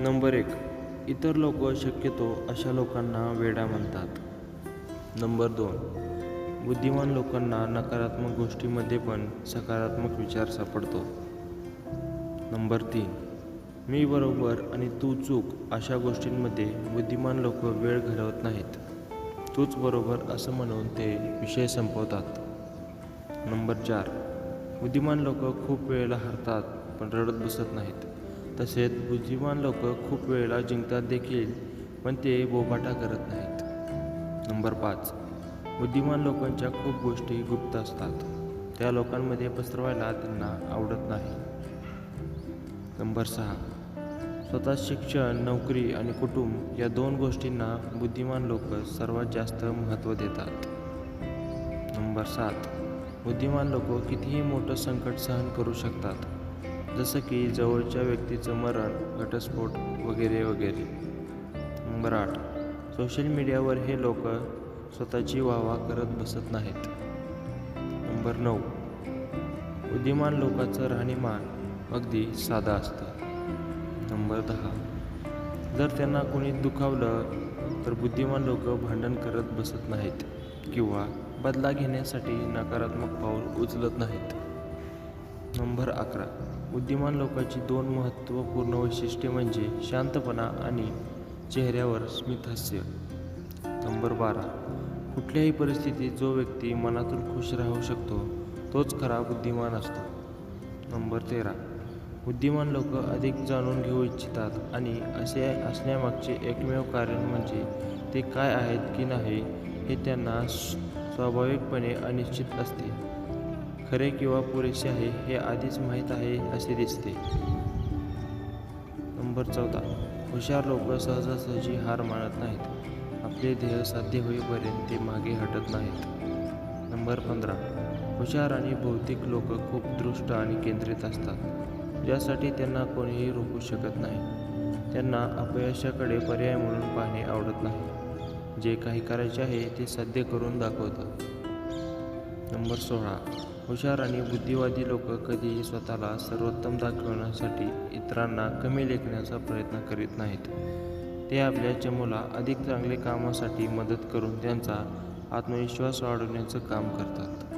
Number एक इतर लोक शक्यतो अशा लोकांना वेडा म्हणतात. नंबर दोन बुद्धिमान लोकांना नकारात्मक गोष्टीमध्ये पण सकारात्मक विचार सापडतो. नंबर तीन मी बरोबर आणि तू चूक अशा गोष्टींमध्ये बुद्धिमान लोक वेळ घालवत नाहीत. तूच बरोबर असं म्हणून ते विषय संपवतात. नंबर चार बुद्धिमान लोक खूप वेळेला हरतात पण रडत बसत नाहीत. तसेच बुद्धिमान लोक खूप वेळेला जिंकतात देखील पण ते बोबाटा करत नाहीत. नंबर पाच. बुद्धिमान लोकांच्या खूप गोष्टी गुप्त असतात. त्या लोकांमध्ये पसरवायला त्यांना आवडत नाही. नंबर सहा. स्वतः शिक्षण नोकरी आणि कुटुंब या दोन गोष्टींना बुद्धिमान लोक सर्वात जास्त महत्त्व देतात. नंबर सात. बुद्धिमान लोक कितीही मोठं संकट सहन करू शकतात. जसं की जवळच्या व्यक्तीचं मरण घटस्फोट वगैरे वगैरे. नंबर आठ. सोशल मीडियावर हे लोक स्वतःची वाहवा करत बसत नाहीत. नंबर नऊ. बुद्धिमान लोकांचं राहणीमान अगदी साधं असतं. नंबर दहा. जर त्यांना कोणी दुखावलं तर बुद्धिमान लोक भांडण करत बसत नाहीत किंवा बदला घेण्यासाठी नकारात्मक पाऊल उचलत नाहीत. नंबर अकरा. बुद्धिमान लोकांची दोन महत्त्वपूर्ण वैशिष्ट्ये म्हणजे शांतपणा आणि चेहऱ्यावर स्मितहास्य नंबर बारा. कुठल्याही परिस्थितीत जो व्यक्ती मनातून खुश राहू शकतो तोच खरा बुद्धिमान असतो. नंबर तेरा. बुद्धिमान लोक अधिक जाणून घेऊ इच्छितात आणि असे असण्यामागचे एकमेव कारण म्हणजे ते काय आहेत की नाही हे त्यांना स्वाभाविकपणे अनिश्चित असते. खरे किंवा पुरेसे आहे हे आधीच माहीत आहे असे दिसते. नंबर चौदा. हुशार लोक सहजासहजी हार मानत नाहीत. आपले ध्येय साध्य होईपर्यंत ते मागे हटत नाहीत. नंबर पंधरा. हुशार आणि भौतिक लोक खूप दृष्ट आणि केंद्रित असतात. ज्यासाठी त्यांना कोणीही रोखू शकत नाही. त्यांना अपयशाकडे पर्याय म्हणून पाहणे आवडत नाही. जे काही करायचे आहे ते साध्य करून दाखवतात. नंबर सोळा. हुशार आणि बुद्धिवादी लोक कधीही स्वतःला सर्वोत्तम दाखवण्यासाठी इतरांना कमी लेखण्याचा प्रयत्न करीत नाहीत. ते आपल्या चमूला अधिक चांगले कामासाठी मदत करून त्यांचा आत्मविश्वास वाढवण्याचं काम करतात.